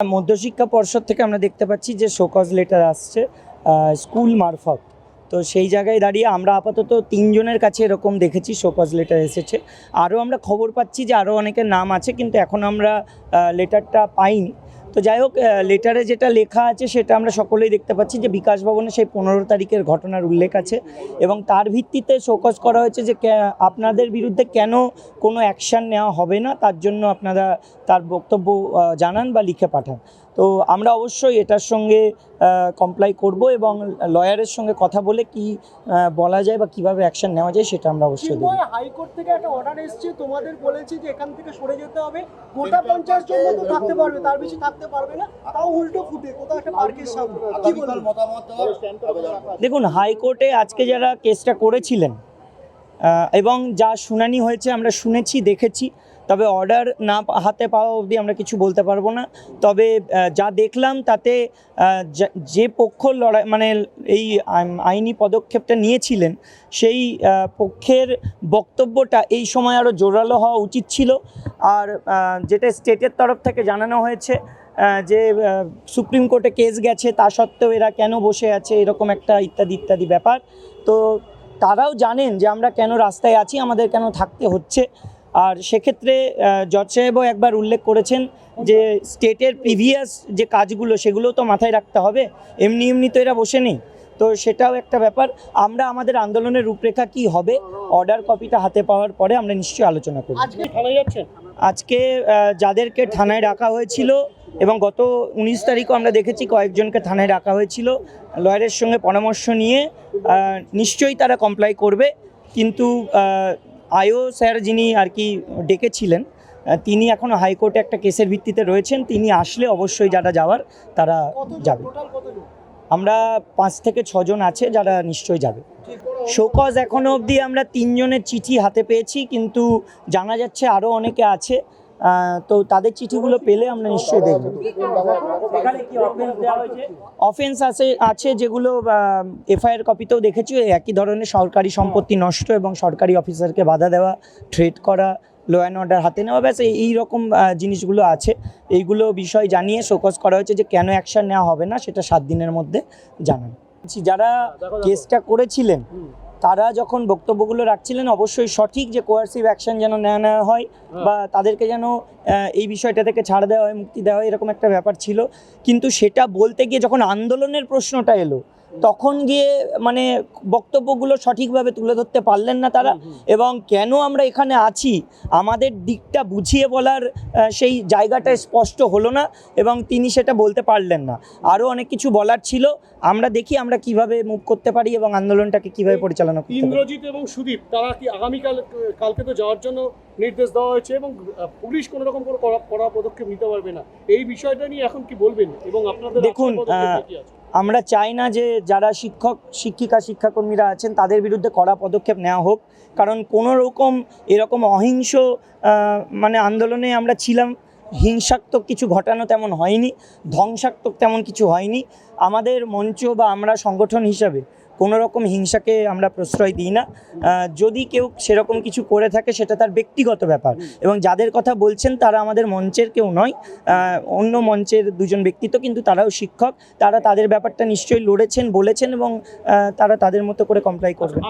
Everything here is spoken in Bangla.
মধ্যশিক্ষা পর্ষদ থেকে আমরা দেখতে পাচ্ছি যে শোকজ লেটার আসছে স্কুল মারফত। তো সেই জায়গায় দাঁড়িয়ে আমরা আপাতত তিনজনের কাছে এরকম দেখেছি শোকজ লেটার এসেছে। আরও আমরা খবর পাচ্ছি যে আরও অনেকের নাম আছে, কিন্তু এখন আমরা লেটারটা পাইনি। তো যাই হোক লেটারে যেটা লেখা আছে সেটা আমরা সকলেই দেখতে পাচ্ছি যে বিকাশ ভবনে সেই পনেরো তারিখের ঘটনার উল্লেখ আছে এবং তার ভিত্তিতে শোকজ করা হয়েছে যে আপনাদের বিরুদ্ধে কেন কোনো অ্যাকশান নেওয়া হবে না, তার জন্য আপনারা তার বক্তব্য জানান বা লিখে পাঠান। তো আমরা অবশ্যই এটার সঙ্গে কমপ্লাই করব এবং লয়ারের সঙ্গে কথা বলে কি বলা যায় বা কীভাবে অ্যাকশন নেওয়া যায় সেটা আমরা অবশ্যই হাইকোর্ট থেকে একটা অর্ডার এসেছে, তোমাদের বলেছে যে এখান থেকে সরে যেতে হবে। গোটা পঞ্চাশ জন থাকতে পারবে, তার বেশি থাকতে পারবে না তাও উল্টো ফুটে কোথাও একটা পার্কের সামনে। কি বলবেন দেখুন হাইকোর্টে আজকে যারা কেসটা করেছিলেন এবং যা শুনানি হয়েছে আমরা শুনেছি দেখেছি তবে অর্ডার না হাতে পাওয়া অবধি আমরা কিছু বলতে পারব না। তবে যা দেখলাম তাতে যে পক্ষ লড়াই মানে এই আইনি পদক্ষেপটা নিয়েছিলেন সেই পক্ষের বক্তব্যটা এই সময় আরও জোরালো হওয়া উচিত ছিল। আর যেটা স্টেটের তরফ থেকে জানানো হয়েছে যে সুপ্রিম কোর্টে কেস গেছে তা সত্ত্বেও এরা কেন বসে আছে এরকম একটা ইত্যাদি ইত্যাদি ব্যাপার। তো তারাও জানেন যে আমরা কেন রাস্তায় আছি আমাদের কেন থাকতে হচ্ছে। আর সেক্ষেত্রে জজ সাহেবও একবার উল্লেখ করেছেন যে স্টেটের প্রিভিয়াস যে কাজগুলো সেগুলোও তো মাথায় রাখতে হবে। এমনি এমনি তো এরা বসে নেই। তো সেটাও একটা ব্যাপার। আমরা আমাদের আন্দোলনের রূপরেখা কি হবে? অর্ডার কপিটা হাতে পাওয়ার পরে আমরা নিশ্চয়ই আলোচনা করব। আজকে আজকে যাদেরকে থানায় রাখা হয়েছিল এবং গত উনিশ তারিখও আমরা দেখেছি কয়েকজনকে থানায় রাখা হয়েছিল। লয়ারের সঙ্গে পরামর্শ নিয়ে নিশ্চয়ই তারা কমপ্লাই করবে। কিন্তু আয়ো স্যার যিনি আর কি ডেকেছিলেন তিনি এখন হাইকোর্টে একটা কেসের ভিত্তিতে রয়েছেন। তিনি আসলে অবশ্যই যারা যাওয়ার তারা যাবে। আমরা পাঁচ থেকে ছজন আছে যারা নিশ্চয়ই যাবে। শোকজ এখনও অবধি আমরা তিনজনের চিঠি হাতে পেয়েছি কিন্তু জানা যাচ্ছে আরও অনেকে আছে। তো তাদের চিঠিগুলো পেলে আমরা নিশ্চয়ই দেখব। অফেন্স আছে আছে যেগুলো এফআইআর কপিতেও দেখেছি একই ধরনের সরকারি সম্পত্তি নষ্ট এবং সরকারি অফিসারকে বাধা দেওয়া থ্রেট করা লো অ্যান্ড অর্ডার হাতে নেওয়া ব্যাস এই- এই রকম জিনিসগুলো আছে। এইগুলো বিষয় জানিয়ে শোকজ করা হয়েছে যে কেন অ্যাকশন নেওয়া হবে না সেটা সাত দিনের মধ্যে জানান। যারা কেসটা করেছিলেন তারা যখন বক্তব্যগুলো রাখছিলেন অবশ্যই সঠিক যে কোয়ার্সিভ অ্যাকশন যেন নেওয়া নেওয়া হয় বা তাদেরকে যেন এই বিষয়টা থেকে ছাড় দেওয়া হয় মুক্তি দেওয়া হয় এরকম একটা ব্যাপার ছিল। কিন্তু সেটা বলতে গিয়ে যখন আন্দোলনের প্রশ্নটা এলো তখন গিয়ে মানে বক্তব্যগুলো সঠিকভাবে তুলে ধরতে পারলেন না তারা এবং কেন আমরা এখানে আছি আমাদের দিকটা বুঝিয়ে বলার সেই জায়গাটায় স্পষ্ট হলো না এবং তিনি সেটা বলতে পারলেন না। আরও অনেক কিছু বলার ছিল আমরা দেখি আমরা কীভাবে মুভ করতে পারি এবং আন্দোলনটাকে কীভাবে পরিচালনা করতে ইন্দ্রজিৎ এবং সুদীপ তারা কি আগামীকাল কালকে তো যাওয়ার জন্য নির্দেশ দেওয়া হয়েছে এবং পুলিশ কোনো রকম কোনো কড়া কড়া পদক্ষেপ নিতে পারবে না। এই বিষয়টা নিয়ে এখন কি বলবেন এবং আপনাদের দেখুন, আমরা চাই না যে যারা শিক্ষক, শিক্ষিকা, শিক্ষাকর্মীরা আছেন, তাদের বিরুদ্ধে কড়া পদক্ষেপ নেওয়া হোক। কারণ কোনো রকম এরকম অহিংস মানে আন্দোলনে আমরা ছিলাম হিংসাত্মক কিছু ঘটানো তেমন হয়নি, ধ্বংসাত্মক তেমন কিছু হয়নি। আমাদের মঞ্চ বা আমরা সংগঠন হিসাবে কোনো রকম হিংসাকে আমরা প্রশ্রয় দিই না। যদি কেউ সেরকম কিছু করে থাকে, সেটা তার ব্যক্তিগত ব্যাপার। এবং যাদের কথা বলছেন, তারা আমাদের মঞ্চের কেউ নয়। অন্য মঞ্চের দুজন ব্যক্তিত্ব কিন্তু তারাও শিক্ষক। তারা তাদের ব্যাপারটা নিশ্চয়ই লড়েছেন, বলেছেন এবং তারা তাদের মতো করে কমপ্লাই করবেন।